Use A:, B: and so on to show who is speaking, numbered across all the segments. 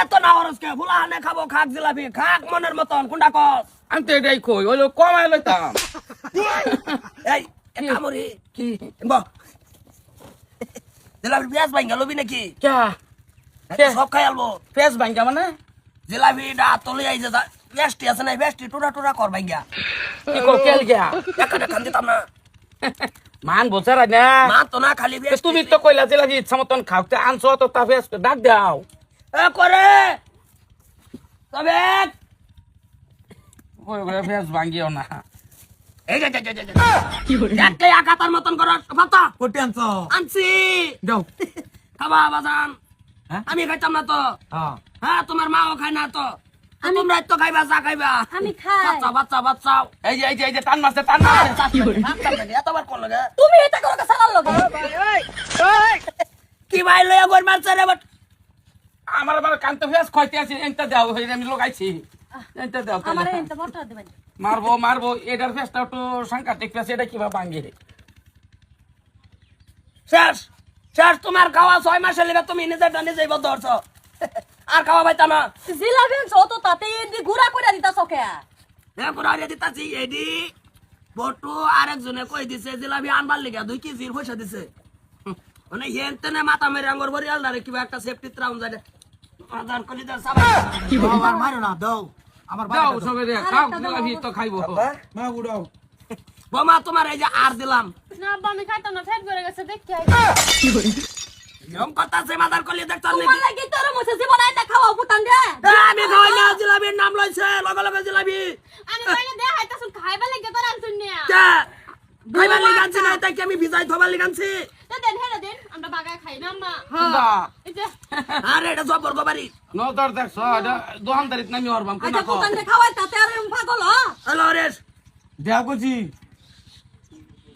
A: এত না হরসকে ফুলা হানে খাব খাক জিলাপি খাক মনের মতন কুন্ডা কস?
B: আমি তো এটাই কই ওই কমাই লইতাম।
A: এই এ কামড়ি কি? ব। জিলাপি পেঁয়াজ ভাঙ্গা লবি নাকি?
B: ক্যা
A: সব খাই আলবো।
B: ফেস ভাঙ্গা মানে?
A: জিলাপি ডা তলে আই যে বেস্টি আছে না বেস্টি টুরা টুরা কর ভাঙ্গা
B: কি কো কেল গিয়া?
A: এখানে খান দিতাম না।
B: মান বোঝারা না।
A: মা তো না খালি
B: তুমি তো কইলা লাগি ইচ্ছা মতন খাওতে আনছো তো তা ডাক দাও।
A: করে। তবে
B: ফেস ভাঙ্গিও না।
A: এই যে যে যে যে দেখলে আকাতার মতন কর ফাতা
C: কোটি আনছ।
A: আনছি।
C: যাও।
A: খাবা বাজান।
C: হ্যাঁ?
A: আমি খাইতাম না তো।
C: হ্যাঁ।
A: হ্যাঁ তোমার মাও খায় না তো। তোমরা তো খাইবা চা খাইবা।
D: আমি খাই।
A: বাচ্চা বাচ্চা বাচ্চা।
B: এই যে এই যে এই যে টান মারছে টান মারছে।
A: এতবার কোন লাগে
D: তুমি এটা করো সালার লগে
A: কি ভাই লইয়া গোর মারছে রে বাট
B: আমার আবার কান্ত ফেস খাইতে আছে এনটা দাও হই আমি লাগাইছি। এনটা দাও।
D: আমারে এটা বটা দিবেন।
B: মারবো মারবো এটার ফেসটা একটু সাংঘাতিক ফেস এটা কীভাবে ভাঙ্গি রে?
A: শেষ শেষ তোমার খাওয়া ছয় মাসের লেগে তুমি নিজেরটা নিজেই বদ্ধ হচ্ছ আর খাওয়া পাইতা না।
D: জিলাপি যত তাতে এদি গুড়া কইরা দিতা সকে
A: হ্যাঁ কোরআন দিতাছি এডি বটু আরেকজনে কই দিছে জিলাবি আনবার লিগা দুই কেজির পয়সা দিছে। মানে হেন তেনে মাথা মেরে আঙ্গর বরি আলদারে কিবা একটা সেফটি ত্রাউন যায় মাদার কলি দার সাবাই
C: আমার মারো না দাও। আমার
B: দাও সবে রে খাও জিলাপি তো খাইবো।
C: মা উড়াও
A: বোমা তোমার এই যে আর দিলাম।
D: না আব্বা আমি খাইতাম না ফেট করে গেছে দেখি
A: নিয়ম কথা আছে মাদার কলি দেখতাম
D: তোমার লাগি তোর মুছে জীবন আইতা খাওয়া ফুটান দে।
A: আমি খাওয়াই না জিলাপির নাম লইছে লগে লগে জিলাপি।
D: আমি কইলে দে হাইতাছ খাইবা লাগি তোর আনছুন নিয়া।
A: কে? খাইবার লিগানছি না তাই কি আমি ভিজাই থবার লিগানছি
D: দে দেন
A: আরে এটা সব বর্গ বাড়ি।
B: নজর দেখছ দোকানদারিত নামি হরবাম কোনা
D: আচ্ছা
B: কো?
D: দে খাওয়াই তাতে আর পাগল হ
A: হ্যালো রেশ।
C: দেয়া কইছি।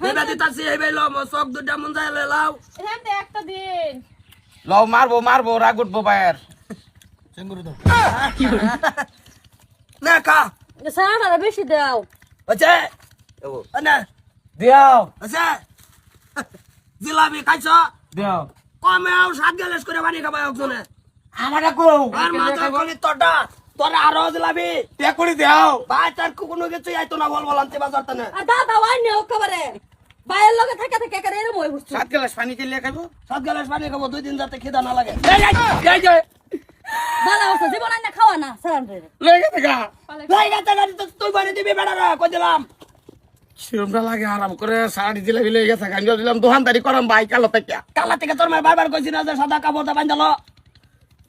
A: দেবা দিতাছি এই বেলো মো চক দুটা মন যায় লাও।
D: এখান থেকে একটা দিন।
B: লও মারবো মারবো রাগ উঠবো বাইর
C: চেঙ্গুরু দাও।
A: না কা
D: সারাটা বেশি দাও।
A: আছে না
C: দেও।
A: আছে জিলাপি খাইছ?
C: দেও।
A: কমে আও সাত গেলেস করে বানি খাবা একজনে
C: আমাটা কও
A: আর মাথা কলি তোটা তোর আরও জিলাপি
C: তে করে দেও।
A: ভাই তার কোনো কিছু আইতো না বল বলান্তি বাজার তানে।
D: আর দাদা ওয়াই নে ওকবারে বাইরের লগে থেকে থেকে করে এরম হই বুঝছ
B: সাত গ্লাস পানি দিলে খাইবো?
A: সাত গেলেস পানি খাব দুই দিন যাতে খিদা না লাগে।
B: এই যে
D: ভালো আছে জীবন আইনা খাওয়া না সারান রে
A: তুই বাড়ি দিবি বেড়া কই দিলাম?
B: শিরমটা লাগে আরাম করে সারাটি দিলে লয়ে গেছে গাঞ্জ দিলাম দোকানদারি করাম ভাই কালো থেকে।
A: কালা থেকে তোর মার বারবার কইছি না যে সাদা কাপড়টা বাঁধালো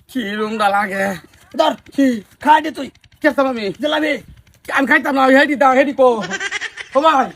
B: শিরমটা লাগে।
A: ধর খাই দি তুই?
B: কেতাম আমি
A: জিলাপি
B: আমি খাইতাম না হেডি দাও হেডি কো। ভাই